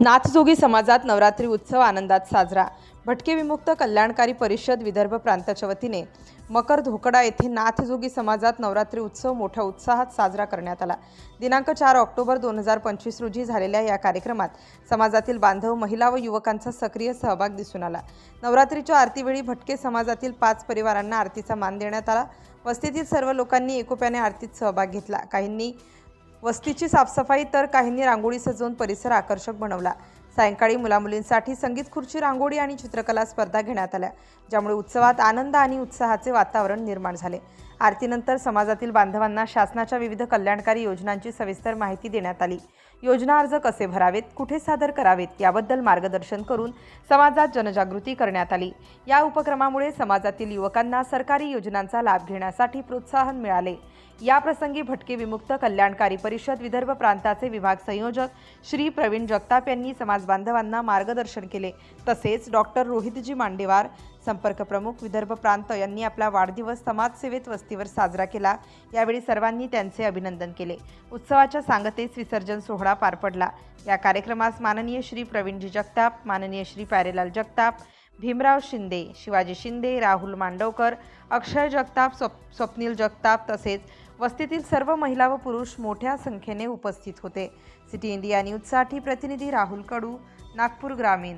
नाथजोगी समाजात नवरात्री उत्सव आनंदात साजरा. भटके विमुक्त कल्याणकारी परिषद विदर्भ प्रांताच्या वतीने मकर धोकडा येथे नाथजोगी समाजात नवरात्री उत्सव मोठ्या उत्साहात साजरा करण्यात आला. दिनांक चार ऑक्टोबर दोन हजार पंचवीस रोजी झालेल्या या कार्यक्रमात समाजातील बांधव महिला व युवकांचा सक्रिय सहभाग दिसून आला. नवरात्रीच्या आरतीवेळी भटके समाजातील पाच परिवारांना आरतीचा मान देण्यात आला. वस्तीतील सर्व लोकांनी एकोप्याने आरतीत सहभाग घेतला. काहींनी वस्तीची साफसफाई तर काहींनी रांगोळी सजवून परिसर आकर्षक बनवला. सायंकाळी मुलामुलींसाठी संगीत खुर्ची रांगोळी आणि चित्रकला स्पर्धा घेण्यात आल्या ज्यामुळे उत्सवात आनंद आणि उत्साहाचे वातावरण निर्माण झाले. आरतीनंतर समाजातील बांधवांना शासनाच्या विविध कल्याणकारी योजनांची सविस्तर माहिती देण्यात आली. योजना अर्ज कसे भरावेत कुठे सादर करावेत याबद्दल मार्गदर्शन करून समाजात जनजागृती करण्यात आली. या उपक्रमामुळे समाजातील युवकांना सरकारी योजनांचा लाभ घेण्यासाठी प्रोत्साहन मिळाले. या प्रसंगी भटके विमुक्त कल्याणकारी परिषद विदर्भ प्रांताचे विभाग संयोजक श्री प्रवीण जगताप यांनी समाज बांधवांना मार्गदर्शन केले. तसेच डॉक्टर रोहितजी मांडेवार संपर्क प्रमुख विदर्भ प्रांत यांनी आपला वाढदिवस समाजसेवेत वस्तीवर साजरा केला. यावेळी सर्वांनी त्यांचे अभिनंदन केले. उत्सवाच्या सांगतेस विसर्जन सोहळा पार पडला. या कार्यक्रमास माननीय श्री प्रवीणजी जगताप माननीय श्री प्यारेलाल जगताप भीमराव शिंदे शिवाजी शिंदे राहुल मांडवकर अक्षय जगताप स्वप् स्वप्नील जगताप तसेच वस्तीतील सर्व महिला व पुरुष मोठ्या संख्येने उपस्थित होते. सिटी इंडिया न्यूजसाठी प्रतिनिधी राहुल कडू नागपूर ग्रामीण.